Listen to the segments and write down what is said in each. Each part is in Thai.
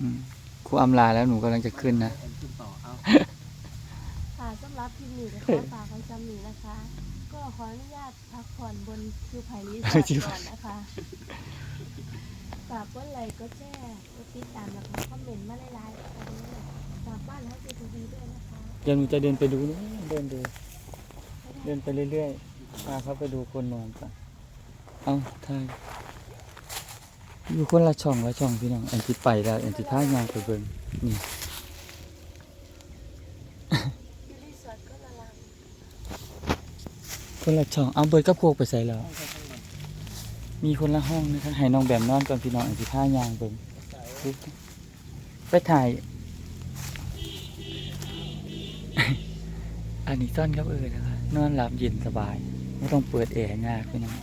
อืมครูอำลาแล้วหนูกำลังจะขึ้นนะแอนขึ้นต่อเอาค่ะสำหรับคลิปนี้ก็ขอฝากไว้จำนี้นะคะ ก็ขออนุญาตพักผ่อนบนคิวไผ่รีสอร์ทก่อนนะคะฝากกดไลค์กดแชร์กดติดตามแล้วก็คอมเมนต์มาหลายๆกันด้วยฝากบ้านให้ซีทีวีด้วยนะคะเดี๋ยวหนูจะเดินไปดูนะเดินดู เดินไปเรื่อยๆพาเขาไปดูคนนอนก่อน เอาทาย อยู่คนละช่องละช่องพี่น้องอันที่ไปแล้วอันที่พายางไปเบิ่งนี่คนละช่องเอาเบิร์ดกับโคกไปใส่แล้วมีคนละห้องนะคะให้น้องแบมนอนก่อนพี่น้องอันที่พายางเบิ่งไปถ่าย อันนี้ซ่อนกับเออนะคะนอนหลับเย็นสบายไม่ต้องเปิดแอร์ยากพี่น้อง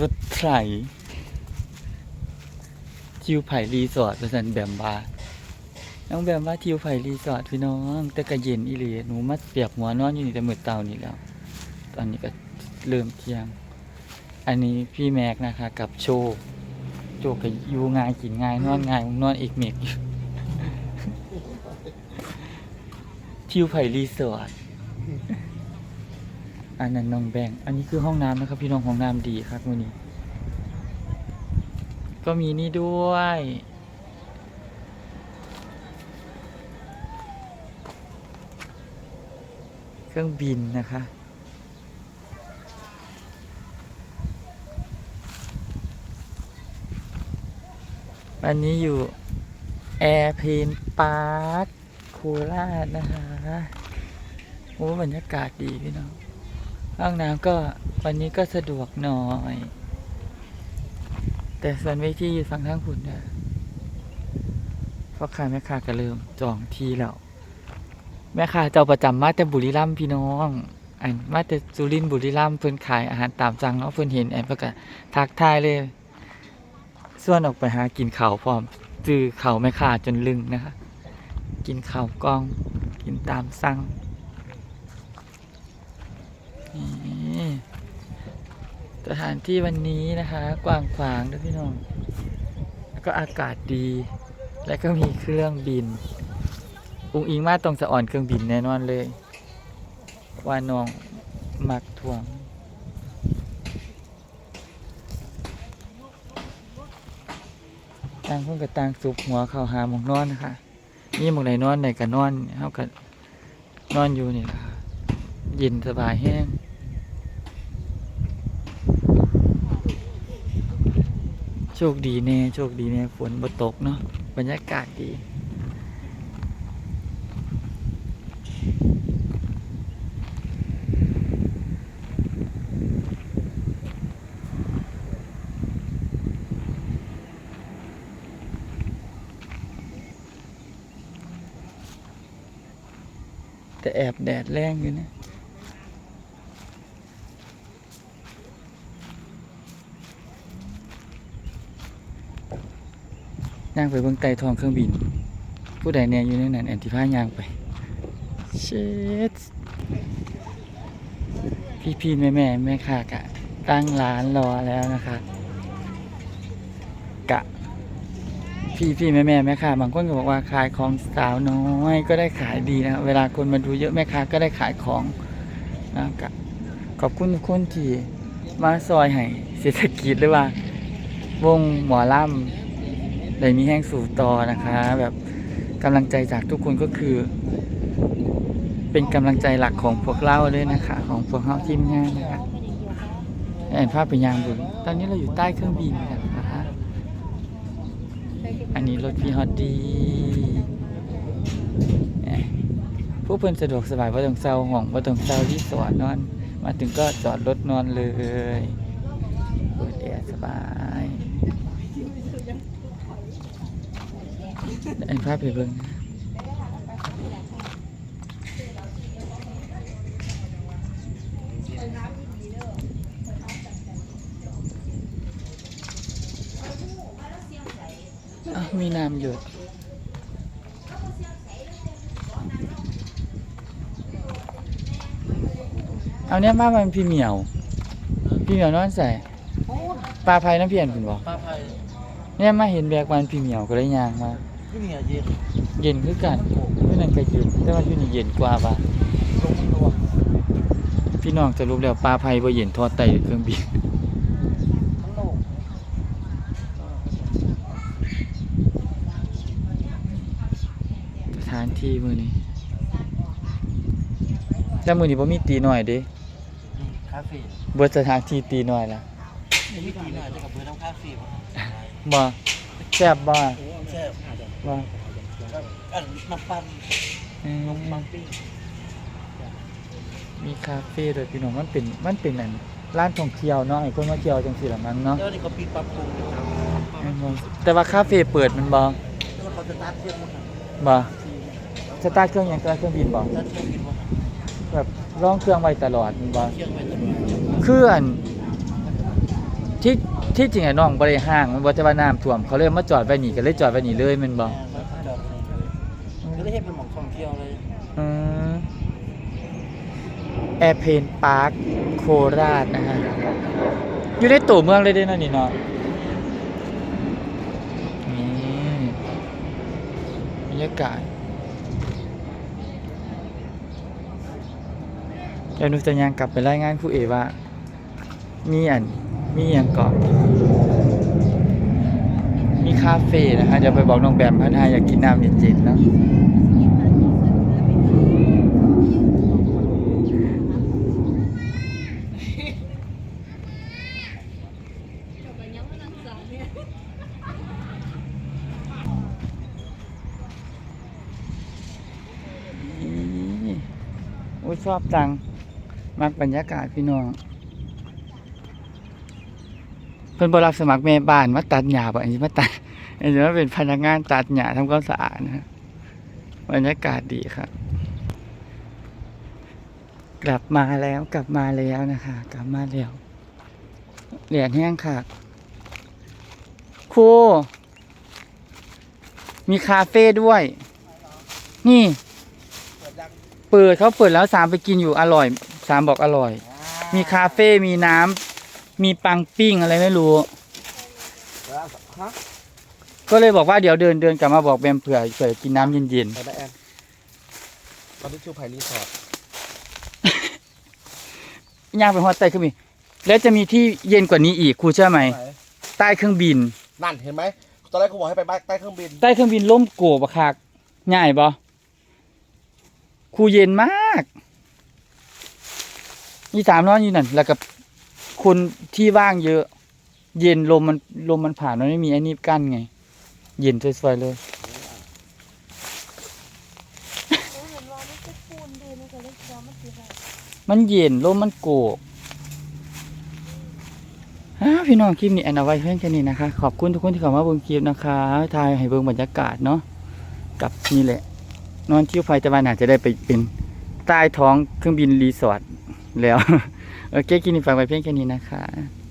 รถ ไถทิวไผ่รีสอร์ทประสันแบมบาน้องแบมว่าทิวไผ่รีสอร์ทพี่น้อง แต่ก็เย็นอีหลีหนูมาเปียกหัวนอนอยู่นี่แต่มืดเตานี่แล้ว ตอนนี้ก็เริ่มเที่ยง อันนี้พี่แม็กนะคะ กับโชโชก็อยู่ง่ายกินง่ายนอนง่ายนอนอีกเมกอยู่ทิวไผ่รีสอร์ทอันนั้นน้องแบง อันนี้คือห้องน้ำนะครับ พี่น้องห้องน้ำดีครับวันนี้ ก็มีนี่ด้วย เครื่องบินนะคะวันนี้อยู่แอร์เพนปาร์คโคราชนะคะโอ้บรรยากาศดีพี่น้องห้องน้ำก็วันนี้ก็สะดวกหน่อย แต่ส่วนเวทีอยู่ฝั่งทางคุณเนี่ยพ่อค้าแม่ค้าก็เริ่มจองที่แล้ว แม่ค้าเจ้าประจำมาแต่บุรีรัมย์พี่น้องอันมาแต่สุรินทร์บุรีรัมย์เพิ่นขายอาหารตามสั่งเนาะเพิ่นเห็นแอนเพิ่นก็ทักทายเลยส่วนออกไปหากินข้าวพร้อมจื้อข้าวแม่ค้าจนลึงนะคะ กินข้าวกล้องกินตามสั่ง นี่ สถานที่วันนี้นะคะ กว้างขวางด้วยพี่น้อง แล้วก็อากาศดี และก็มีเครื่องบิน อุ้งอิงมาตรงสะอ่อนเครื่องบินแน่นอนเลย ว่าน้องมักทวงต่างคนกับต่างสุบหัวเข้าหาหมองนอนนะคะนี่หมองไหนนอนไหนก็นอนเท่ากันนอนอยู่นี่ค่ะเย็นสบายแห้ง โชคดีแน่โชคดีแน่ฝนบ่ตกเนาะบรรยากาศดีแต่แอบแดดแรงอยู่นะ ย่างไปเบื้องใต้ท้องเครื่องบิน ผู้ใดเนี่ยอยู่ในนั้นแอนติพาย่างไปเชดพี่พี่แม่แม่แม่ค่ะกะ ตั้งร้านรอแล้วนะคะ กะ พี่พี่แม่แม่แม่ค่ะบางคนก็บอกว่าขายของสาวน้อยก็ได้ขายดีนะ เวลาคนมาดูเยอะแม่ค้าก็ได้ขายของนะกะขอบคุณทุกคนที่มาซอยให้เศรษฐกิจหรือว่าวงหมอล่ำ ไดมีแห้งสู่ต่อนะคะ แบบกำลังใจจากทุกคนก็คือ เป็นกำลังใจหลักของพวกเราเลยนะคะ ของพวกเราทีมงานนะคะแอนภาพเป็นยางบุญตอนนี้เราอยู่ใต้เครื่องบินนะคะอันนี้รถพี่ฮอตดีแหม่ผู้เพิ่นสะดวกสบายว่าต้องเซาห้องว่าต้องเซารีสอร์ทนอน มาถึงก็จอดรถนอนเลยเปิดแอร์สบาย ไอ้ภาพไปเบิ่งอ้าวมีน้ำหยดเอาเนี่ยมามันพี่เหมียว พี่เหมียวนอนใส่โอ้ปลาไผ่น้ำเพียนคุณบอกปลาไผ่เนี่ยมาเห็นแบกวันพี่เหมียวก็เลยยางมา ที่นี่เย็นเย็นคือกันเมื่อนั้นก็เย็นแต่ว่าที่นี่เย็นกว่าปะลงตัวพี่น้องจะรู้แล้วปลาไผ่บ่เย็นทอดไตเครื่องบินมันโล่งสถานที่มื้อนี้แต่มื้อนี้บ่มีตีน้อยเด้นี่คาเฟ่เบิดสถานที่ตีน้อยละนี่วิธีหน่อยจะกับเพื่อนน้ำคาเฟ่บ่บ่แซ่บบ่ โอ้แซ่บบ่อันน้ำปั้นอืมน้ำปิ้งมีคาเฟ่ด้วยพี่น้องมันเป็นมันเป็นอันร้านท่องเที่ยวเนาะให้คนมาเที่ยวจังซี่ล่ะมั้งเนาะแล้วนี่ก็ปีปรับปรุงนะครับแม่นบ่แต่ว่าคาเฟ่เปิดมันบ่แล้วเขาจะตัดเครื่องมั้งครับบ่สตาร์ทเครื่องหยังสตาร์ทเครื่องบินบ่ตัดเครื่องบินมั้งครับแบบร้องเครื่องไว้ตลอดมันบ่เครื่องไว้ตลอดคืออันที่ ที่จริงอะน้องบ่ได้ห้างมันบ่จะว่าน้ำท่วม เขาเลยมาจอดไว้นี่ก็เลยจอดไว้นี่เลยแมันบ่แม่แล้วก็จอดเลยก็ได้เห็นเป็นหมองท่องเที่ยวเลยอืมแอร์เพนพาร์คโคราชนะฮะ อยู่ในตัวเมืองเลยเด้เนาะนี่เนาะนี่บรรยากาศเดี๋ยวหนูจะยังกลับไปรายงานครูเอว่ามีอัน มีอย่างก่อน มีคาเฟ่นะฮะเดี๋ยวไปบอกน้องแบมพันหาอยากกินน้ำเย็นๆเนาะอุ้ยชอบจัง มักบรรยากาศพี่น้อง เพิ่นบรับสมัครแม่บ้านมาตัดหญ้าบ่อันนี้มาตัดอันนี้มาเป็นพนักงานตัดหญ้าทำความสะอาดนะฮะบรรยากาศดีครับ กลับมาแล้วกลับมาแล้วนะคะ กลับมาแล้วเหรียญแห้งค่ะครูมีคาเฟ่ด้วย นี่ เปิดเขาเปิดแล้วสามไปกินอยู่อร่อย สามบอกอร่อย มีคาเฟ่มีน้ำ มีปังปิ้งอะไรไม่รู้แล้วฮะก็เลยบอกว่าเดี๋ยวเดินเดินกลับมาบอกแบมเผื่อเผื่อกินน้ำเย็นไปได้แอนตอนนี้ชื่อไผ่รีสอร์ทๆย่างไปฮอดใต้เครื่องบินแล้วจะมีที่เย็นกว่านี้อีกครูเชื่อไหม ไหนใต้เครื่องบิน นั่นเห็นไหมตอนแรกกูบอกให้ไปบ้านใต้เครื่องบินใต้เครื่องบินล่มโกบอะคักง่ายบ่ครูเย็นมากนี่สามนอนอยู่นั่น แล้วกับ คนที่ว่างเยอะ เย็นลมมันลมมันผ่านมันไม่มีไอ้นี่กั้นไง เย็นสวยๆเลยโอ้เห็นว่ามันจะคูนดีมันก็เลยคิดว่ามันสิได้มันเย็นลมมันโกกฮะพี่น้องคลิปนี้แอนเอาไว้เพียงแค่นี้นะคะ ขอบคุณทุกคนที่เข้ามาเบิ่งคลิปนะคะทายให้เบิ่งบรรยากาศเนาะกับนี่แหละ นอนเที่ยวไฟตะวันอาจจะได้ไปเป็นใต้ท้องเครื่องบินรีสอร์ทแล้ว โอเคคลิปนี้ฝากไว้เพียงแค่นี้นะคะ